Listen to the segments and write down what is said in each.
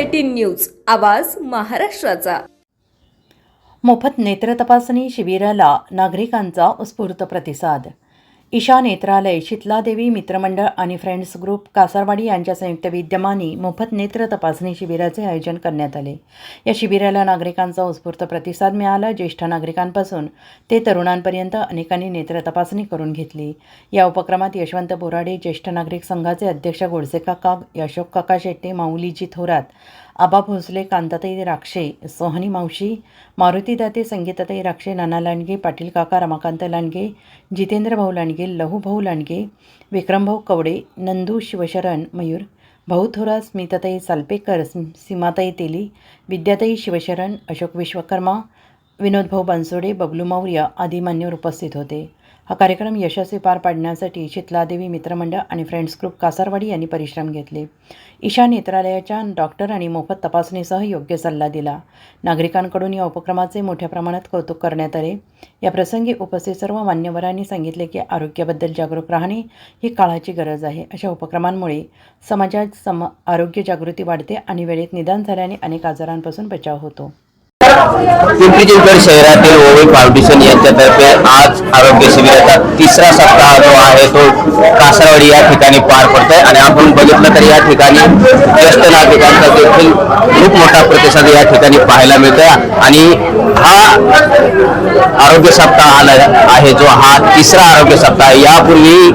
Eighteen news आवाज महाराष्ट्राचा. मोफत नेत्र तपासणी शिबिराला नागरिकांचा उत्स्फूर्त प्रतिसाद ईशा नेत्रालय शीतलादेवी मित्रमंडळ आणि फ्रेंड्स ग्रुप कासारवाडी यांच्या संयुक्त विद्यमाने मोफत नेत्र तपासणी शिबिराचे आयोजन करण्यात आले. या शिबिराला नागरिकांचा उत्स्फूर्त प्रतिसाद मिळाला. ज्येष्ठ नागरिकांपासून ते तरुणांपर्यंत अनेकांनी नेत्र तपासणी करून घेतली. या उपक्रमात यशवंत बोराडे ज्येष्ठ नागरिक संघाचे अध्यक्ष गोडसे काका अशोक काका शेट्टे माऊलीजी थोरात आबा भोसले कांताताई राक्षे सोहनी मावशी मारुती दाते संगीताताई राक्षे नाना लांडगे पाटील काका रमाकांत लांडगे जितेंद्र भाऊ लांडगे लहू भाऊ लांडगे विक्रमभाऊ कवडे नंदू शिवशरण मयूर भाऊ थोरा स्मिताताई सालपेकर स्म- सीमाताई तेली विद्याताई शिवशरण अशोक विश्वकर्मा विनोदभाऊ बनसोडे बबलू मौर्य आदी मान्यवर उपस्थित होते. हा कार्यक्रम यशस्वी पार पाडण्यासाठी शीतलादेवी मित्रमंडळ आणि फ्रेंड्स ग्रुप कासारवाडी यांनी परिश्रम घेतले. ईशा नेत्रालयाच्या डॉक्टर आणि मोफत तपासणीसह योग्य सल्ला दिला. नागरिकांकडून या उपक्रमाचे मोठ्या प्रमाणात कौतुक करण्यात आले. या प्रसंगी उपस्थित सर्व मान्यवरांनी सांगितले की आरोग्याबद्दल जागरूक राहणे ही काळाची गरज आहे. अशा उपक्रमांमुळे समाजात सम आरोग्य जागृती वाढते आणि वेळेत निदान झाल्याने अनेक आजारांपासून बचाव होतो. पिंपरी चिंचवड शहरातील ओवे फाउंडेशन यांच्यातर्फे आज आरोग्य शिबिराचा तिसरा सप्ताह जो आहे तो कासारवाडी या ठिकाणी पार पडतोय. आणि आपण बघितलं तर या ठिकाणी ज्येष्ठ नागरिकांचा देखील खूप मोठा प्रतिसाद या ठिकाणी पाहायला मिळतोय. आणि हा आरोग्य सप्ताह आला आहे जो हा तिसरा आरोग्य सप्ताह आहे. यापूर्वी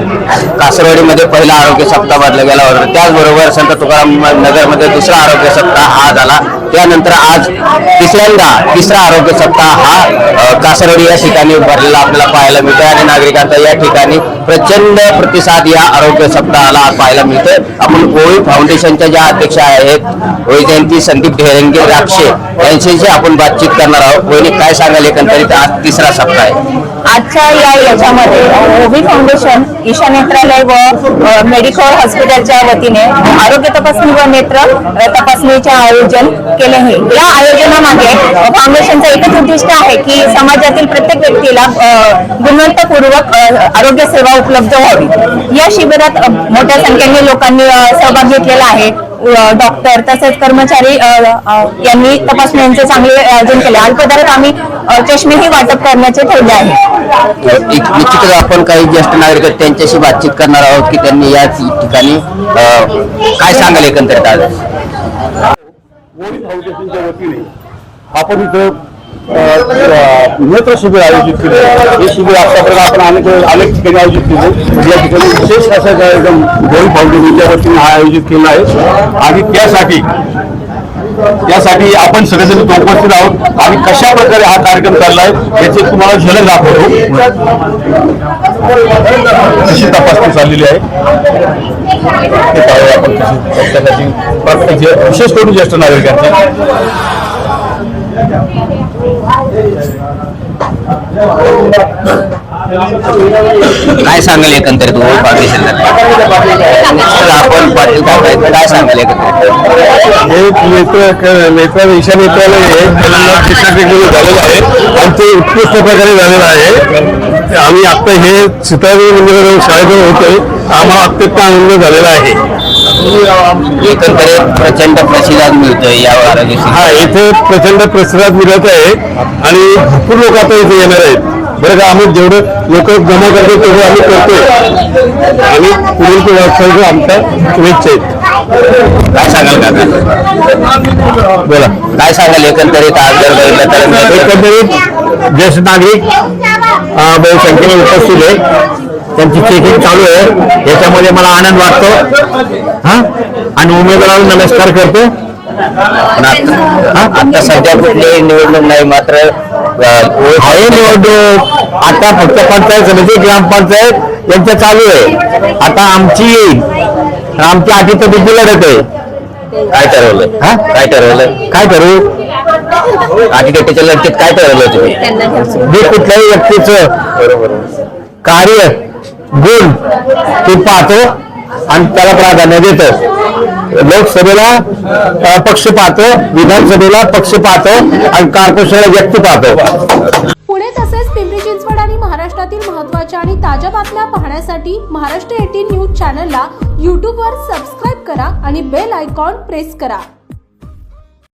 कासरवाडीमध्ये पहिला आरोग्य सप्ताह भरला गेला होता. त्याचबरोबर संत तुकाराम नगरमध्ये दुसरा आरोग्य सप्ताह हा झाला. त्यानंतर आज तिसऱ्यांदा तिसरा आरोग्य सप्ताह हा कासरवडी या ठिकाणी भरलेला आपल्याला पाहायला मिळतोय आणि नागरिकांचा या ठिकाणी प्रचंड प्रतिसाद या आरोग्य सप्ताहाला पाहायला मिळतोय. आपण ओळी फाउंडेशनच्या ज्या अध्यक्ष आहेत होळी जयंती संदीप ढेरंगे राक्षे यांच्याशी आपण बातचीत करणार आहोत. कोणी काय सांगाल एकंदरीत? आज तिसरा सप्ताह आहे. आजच्या या याच्यामध्ये ओबी फाउंडेशन ईशा नेत्रालय व मेडिकल हॉस्पिटलच्या वतीने आरोग्य तपासणी व नेत्र तपासणीचे आयोजन केले आहे. या आयोजनामागे फाउंडेशनचा एकच उद्दिष्ट आहे की समाजातील प्रत्येक व्यक्तीला गुणवत्तापूर्वक आरोग्य सेवा उपलब्ध व्हावी. या शिबिरात मोठ्या संख्येने लोकांनी सहभाग घेतलेला आहे. डॉक्टर तसेच कर्मचारी यांनी तपासण्यांचे चांगले आयोजन केले. अल्पदरात आम्ही चष्मेही वाटप करण्याचे ठेवले आहे. निश्चितच आपण काही ज्येष्ठ नागरिक आहेत त्यांच्याशी बातचीत करणार आहोत की त्यांनी या ठिकाणी काय सांगाल एकंदरीत आज? मोदी फाउंडेशनच्या वतीने आपण इथं नेत्र शिबिर आयोजित केले. हे शिबिर आतापर्यंत आपण अनेक अनेक ठिकाणी आयोजित केले. या ठिकाणी विशेष असं एकदम मोदी फाउंडेशनच्या वतीने हा आयोजित केला आहे. आणि त्यासाठी त्यासाठी आपण सगळेजण उपस्थित आहोत. आणि कशा प्रकारे हा कार्यक्रम चाललाय याची तुम्हाला झलक दाखवतो. कशी तपासणी चाललेली आहे. ते पाहूया आपण. कशी त्यासाठी विशेष करून ज्येष्ठ नागरिकांची. काय सांगाल एकंदरीत? ओळख फाउंडेशन आपण पाटील काय सांगाल एकंदरीत? हे नेत्र नेत्र नेत्रालय हे झालेलं आहे आणि ते उत्कृष्ट प्रकारे झालेलं आहे. आम्ही आता हे सीतादेवी मंदिराजवळ शाळेजवळ होतोय. आम्हाला अत्यंत आनंद झालेला आहे. एकंदरीत प्रचंड प्रतिसाद मिळतोय या आरोग्य हा इथे प्रचंड प्रतिसाद मिळत आहे आणि भरपूर लोक आता इथे येणार आहेत. बरं का आम्ही जेवढं लोक जमा करतो तेवढं आम्ही करतोय. आणि पुढील वाटचाल आमच्या शुभेच्छा आहेत. काय सांगाल काका? बोला. काय सांगाल एकंदरीत आज जर बघितलं तर? एकंदरीत ज्येष्ठ नागरिक बहुसंख्येने उपस्थित आहे. त्यांची चेकिंग चालू आहे. याच्यामध्ये मला आनंद वाटतो. हा? आणि उमेदवाराला नमस्कार करतो. आता सध्या कुठलीही निवडणूक नाही मात्र आहे निवडणूक. आता फक्त पंचायत समिती ग्रामपंचायत यांच्या चालू आहे. आता आमची येईल. आमची आधी तर बिद्दी लढत आहे. काय ठरवलं? हा? काय ठरवलं? काय करू आठीच्या लढतीत काय ठरवलं तुम्ही? मी कुठल्याही व्यक्तीचं कार्य गुण ते पाहतो आणि त्याला प्राधान्य देतो. लोकसभेला पक्ष पाहतो विधानसभेला पक्ष पाहतो आणि कार्पोरेशनला व्यक्ती पाहतो. पुणे तसेच पिंपरी चिंचवड आणि महाराष्ट्रातील महत्त्वाच्या आणि ताज्या बातम्या पाहण्यासाठी महाराष्ट्र एटीन न्यूज चॅनलला यूट्यूबवर सबस्क्राईब करा आणि बेल आयकॉन प्रेस करा.